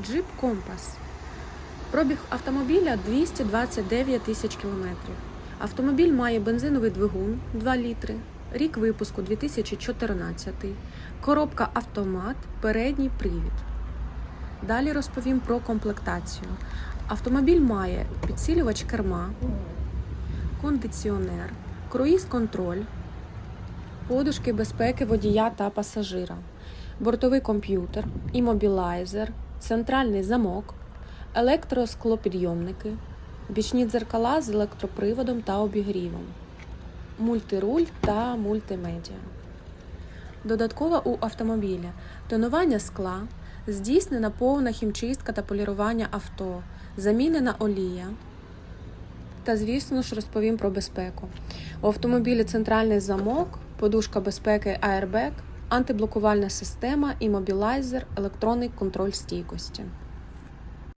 Jeep Compass. Пробіг автомобіля 229 тисяч кілометрів. Автомобіль має бензиновий двигун 2 літри, рік випуску 2014, коробка автомат, передній привід. Далі розповім про комплектацію. Автомобіль має підсилювач керма, кондиціонер, круїз-контроль, подушки безпеки водія та пасажира, бортовий комп'ютер, імобілайзер, центральний замок, електросклопідйомники, бічні дзеркала з електроприводом та обігрівом, мультируль та мультимедіа. Додатково у автомобіля тонування скла, здійснена повна хімчистка та полірування авто, замінена олія. Та, звісно ж, розповім про безпеку. У автомобілі центральний замок, подушка безпеки Airbag, антиблокувальна система, імобілайзер, електронний контроль стійкості.